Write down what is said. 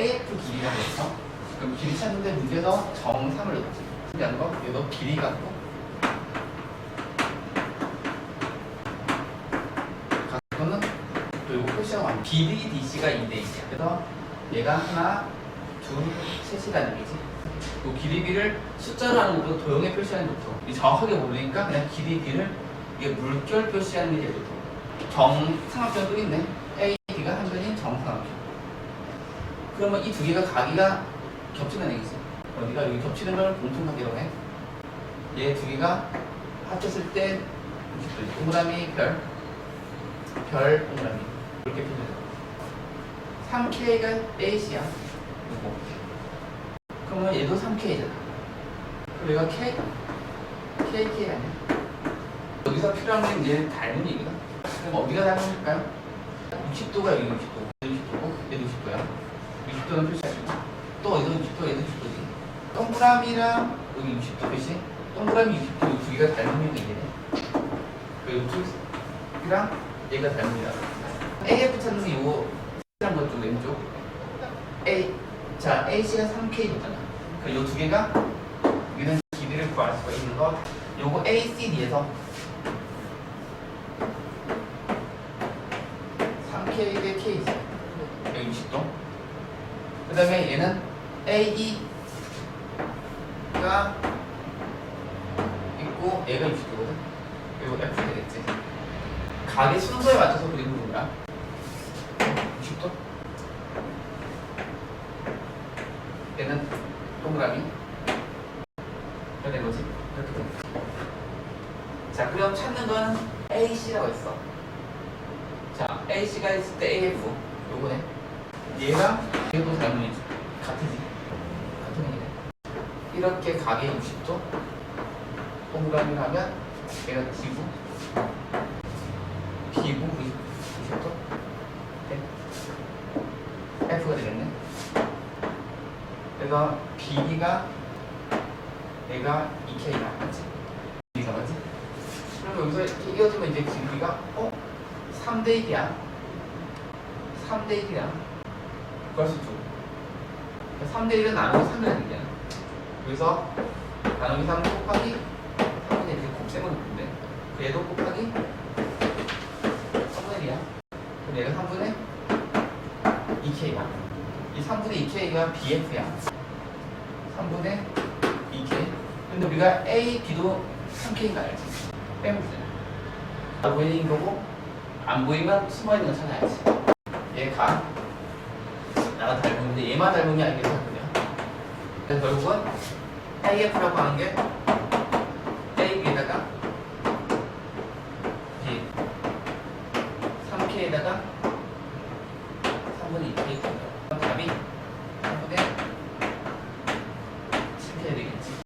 AF 길이라고 했어. 그럼 길이 찾는데 문제에서 정상을 넣지. 신기한 거, 얘도 길이 같고. 이거는 또 이거 표시하고 안 BDDC가 2대 2야. 그래서 얘가 하나, 둘, 셋이라는 얘기지. 그 길이 B를 숫자로 하는 것보다 도형에 표시하는 게 좋고 이 정확하게 모르니까 그냥 길이 B를 이게 물결 표시하는 게 좋고 정삼각형 또 있네. A, B가 한 변인 정삼각형. 그러면 이 두 개가 각이가 겹치는 얘기지. 어디가 여기 겹치는 걸 공통관계로 해. 얘 두 개가 합쳤을 때 동그라미 별, 별 동그라미 이렇게 표현해. 3K가 AC야. 이거. 그러면 얘도 3K잖아. 그럼 얘가 K, KK 아니야? 여기서 필요한 건 이제 닮은 얘기다. 그럼 어디가 닮은일까요? 60도가 여기 60도, 여기 60도고, 얘도 60도야. 60도는 표시하시고, 또 어디서 60도, 얘도 60도지. 동그라미랑 여기 60도 표시, 동그라미 60도 이두 개가 닮은 얘기네. 그 이쪽이랑 얘가 닮은이라. AF 찾는 게 요거, 이런 것쪽 왼쪽. A, 자, AC가 3K잖아. 그요두 개가 이런 길이를 구할 수가 있는 거. 요거 ACD에서 3K 대 K지. 160도. 그 다음에 얘는 AE가 있고 얘가 60도거든. 그리고 F 되겠지. 각의 순서에 맞춰서 그리는 거야. 60도. 얘는 동그라미. 이렇게 된 거지. 이렇게 된 거지. 자, 그럼 찾는 건 AC라고 했어. 자, AC가 있을 때 AF. 요거네. 얘가 얘도 닮은이지. 같으지. 같은 얘기네. 이렇게 각이 60도. 동그라미라면 얘가 D구. B구 90도. F가 되겠네. 그래서 BD가 얘가 2K가 맞지? B가 맞지? 그럼 여기서 이어지면 이제 길이가 어? 3대 1이야 3대 1이야 있죠 3대 1은 나누기 3이라는 얘기야 여기서 나누기 3 곱하기 3분의 1이 곱셈을 놓는데? 그 얘도 곱하기 3분의 1이야. 그럼 얘가 3분의 2K야. 이 3분의 2K가 BF야. 3분의 2K 근데 우리가 A, B도 3K인 거 알지? 빼면 되잖아 안 보이는 거고 안 보이면 숨어있는 거 찾아야지. 얘가 얘만 닮은데 얘만 닮으면 알게 닮으냐 그래서 결국은 AF라고 하는 게 AB에다가 B. 3K에다가 3분의 2K입니다 답이 3분의